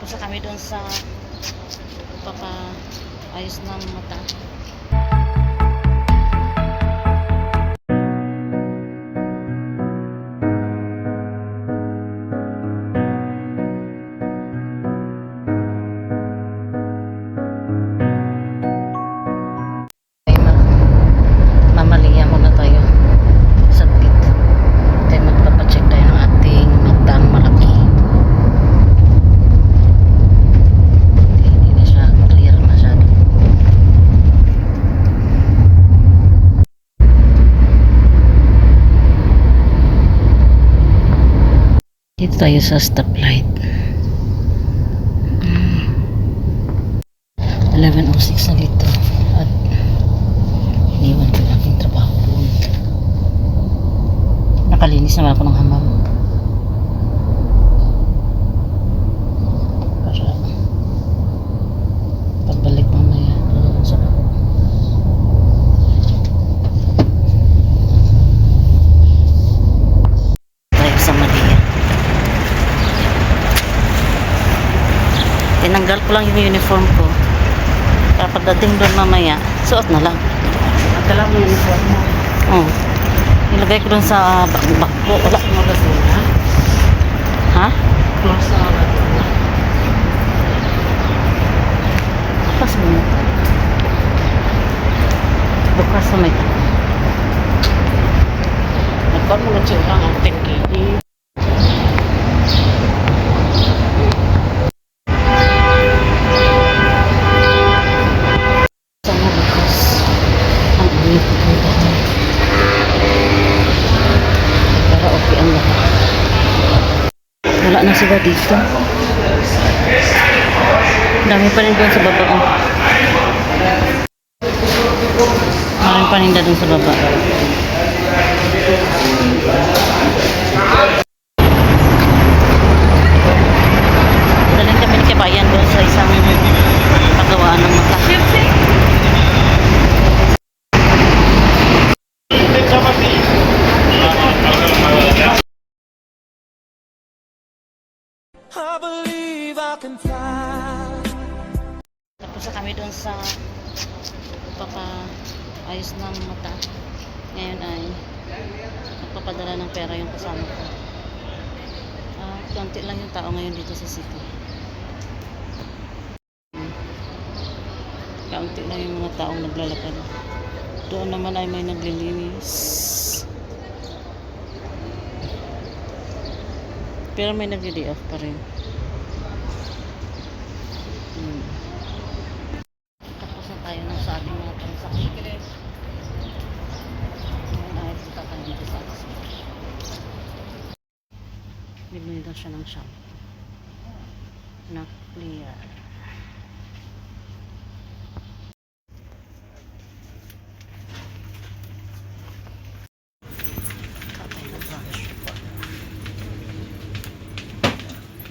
Tapos kami doon sa papaayos ng mata. Dito tayo sa stoplight. Mm. 11.06 na dito. At iniwan ko yung aking trabaho. Nakalinis naman ako ng hamam. Para pagbalik mamaya doon sa tayo sa Malia. Tinanggal ko lang yung uniform ko. Para pagdating doon mamaya, suot na lang. Dala mo yung uniform mo. Oh. Nilagay ko doon sa bak bakbo. Wala. Na? Ha? Ba na? Bukas mo. Bukas sa may Nagkaroon mo na siya lang ang Para okay ang lahat. Wala na sila dito. Dami pa rin doon sa baba. Oh. Maraming paninda doon sa baba. Daling kami ni Kabayan doon sa isang pagawaan ng mata. I believe I can fly. Tapos na kami doon sa papaayos ng mata. Ngayon ay nagpapadala ng pera yung kasama ko. Ah, konti lang yung tao ngayon dito sa city. Kaunti lang yung mga taong naglalakad. Doon naman ay may naglilinis. Pero may nagdi off pa rin. Hmm. Tapos na tayo ng sa ating mga transaction. Ngayon ay punta tayo dito sa Axel. Daw siya ng shampoo. Na clear.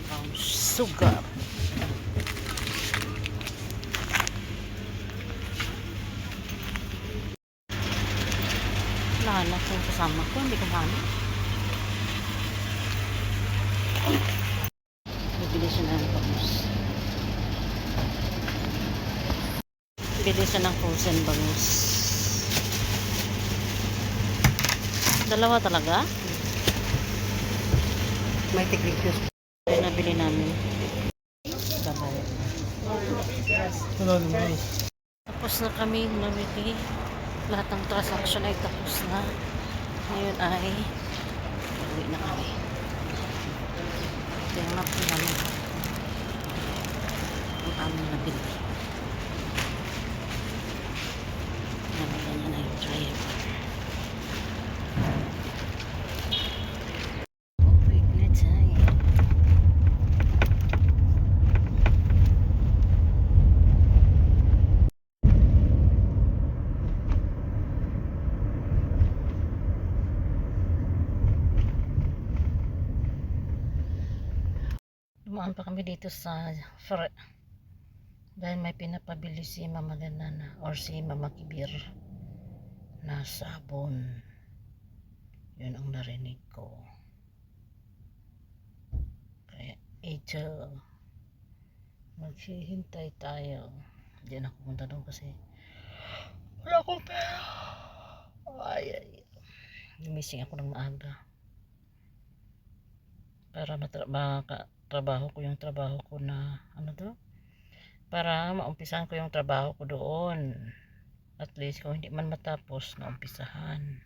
Na sugar. Ko yung kasama ko, hindi ko hanap. Bibili siya ng bangus. Bibili siya ng frozen bangus. Dalawa talaga? May tigrikyos. Ay, nabili namin. Babay. Tapos na kami namili. Lahat ng transaction ay tapos na. Ngayon ay uwi na kami. Yung map namin. Ang aming. Nabili niya na yung driver. Uwi na tayo. Dumaan pa kami dito sa Fre dahil may pinapabili si Mama Ganana or si Mama Kibir na sabon. Yun ang narinig ko. Kaya ito Maghihintay tayo. Na ako punta doon kasi wala akong pera. Ay, ay. Gumising ako ng maaga. Para matra- makatrabaho ko yung trabaho ko na ano to? Para maumpisahan ko yung trabaho ko doon. At least kung hindi man matapos, naumpisahan.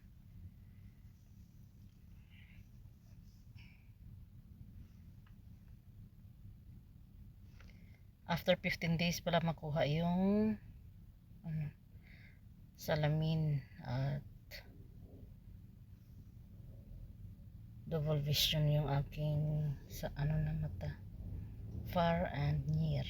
After 15 days pala makuha yung ano, salamin at double vision yung aking sa ano na mata. Far and near.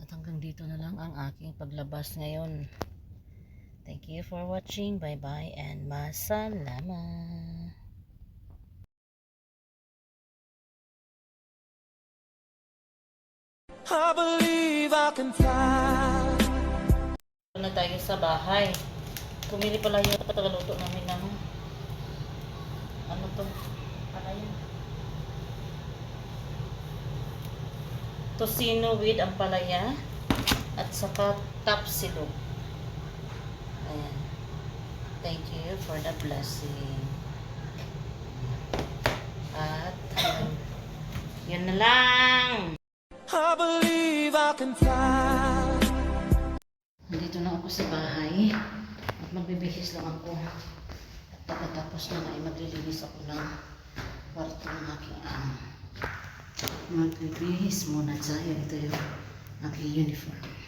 At hanggang dito na lang ang aking paglabas ngayon. Thank you for watching. Bye bye and masalama I believe I can fly. na tayo sa bahay. Pumili pala yung pagkaluto namin ng ano to? Ano yun? Tocino with ampalaya at saka tapsilog. Ayan. Thank you for the blessing. At um, yun na lang. I believe I can fly. Nandito na ako sa bahay at magbibihis lang ako. At pagkatapos na ay maglilinis ako ng kwarto ng aking amo. Magbibihis muna tayo. Ito yung aking uniform.